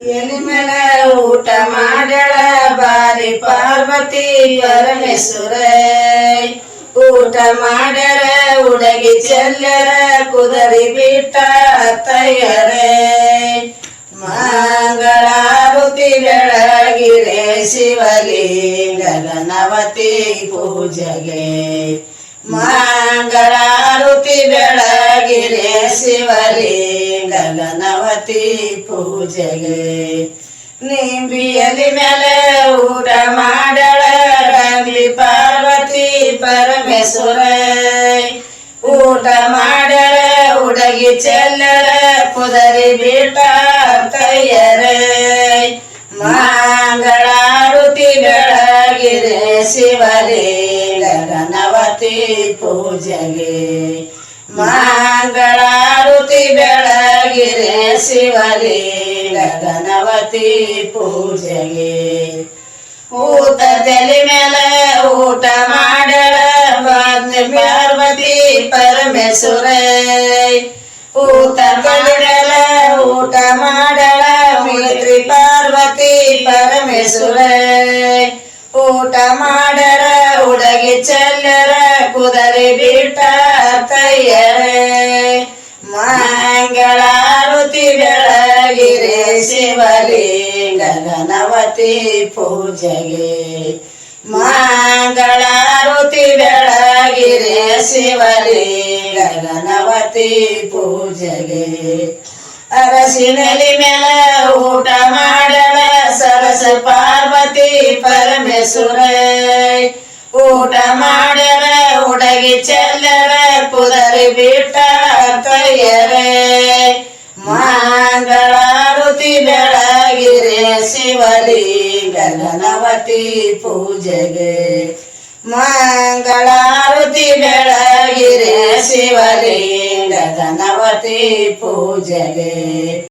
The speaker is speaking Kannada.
ಎಲಿ ಮೇಲೆ ಊಟ ಮಾಡಳ ಬಾರಿ ಪಾರ್ವತಿ ಪರಮೇಶ್ವರೇ. ಊಟ ಮಾಡ್ಯಾರ, ಉಡಗಿ ಚೆಲ್ಲರ ಕುದರಿ ಬಿಟ್ಟ ತಯ್ಯರೇ ಮಂಗಳಾರುತಿ ಬೆಳಗಿರೆ ಶಿವಲಿಂಗ ಗಗನವತಿ ಪೂಜೆಗೆ. ಮಂಗಳಾರುತಿ ಬೆಳಗಿರೆ ಶಿವಲಿಂಗ ಗಗನವತಿ ಪೂಜೆಗೆ. ನಿಂಬಿಯಲಿ ಮೇಲೆ ಊಟ ಮಾಡಳಿ ಪಾರ್ವತಿ ಪರಮೇಶ್ವರ. ಊಟ ಮಾಡಳ ಉಡಗಿ ಚೆಲ್ಲಳ ಕುದರಿ ಬಿಟ್ಟ ತಯ್ಯರೇ ಮಂಗಳಾರುತಿ ಬೆಳಗಿರೆ ಶಿವಲಿಂಗ ಗಗನವತಿ ಪೂಜೆಗೆ. ಮಂಗಳಾರುತಿ ಬೆಳಗಿರೆ ಶಿವಲಿ ಗಣವತಿ ಪೂಜೆಗೆ. ಊಟ ತಲೆ ಮೇಲೆ ಊಟ ಮಾಡಳ ಪಾರ್ವತಿ ಪರಮೇಶ್ವರ. ಊಟ ಮಾಡಳ ಊಟ ಮಾಡಳ ಮೈತ್ರಿ ಪಾರ್ವತಿ ಪರಮೇಶ್ವರ. ಊಟ ಮಾಡರ, ಉಡಗಿ ಚೆಲ್ಲರ, ಕುದರಿ ಬಿಟ್ಟ ಶಿವಲಿಂಗ ಗಣಪತಿ ಪೂಜೆಗೆ. ಮಂಗಳಾರುತಿ ಬೆಳಗಿರೆ ಶಿವಲಿಂಗ ಗಣಪತಿ ಪೂಜೆಗೆ. ಅರಸಿನಲ್ಲಿ ಮೇಲೆ ಊಟ ಮಾಡಳ ಸರಸ ಪಾರ್ವತಿ ಪರಮೇಶ್ವರ. ಊಟ ಮಾಡರ ಉಡಗಿ ಚೆಲ್ಲರ ಪುದರಿ ಬಿಟ್ಟ ತಯ್ಯರೇ ಮಂಗಳಾರುತಿ ಬೆಳಗಿರೆ ಗಗನವತಿ ಪೂಜೆಗೆ. ಮಂಗಳಾರುತಿ ಬೆಳಗಿರೆ ಶಿವಲಿ ಗಗನವತಿ ಪೂಜೆಗೆ.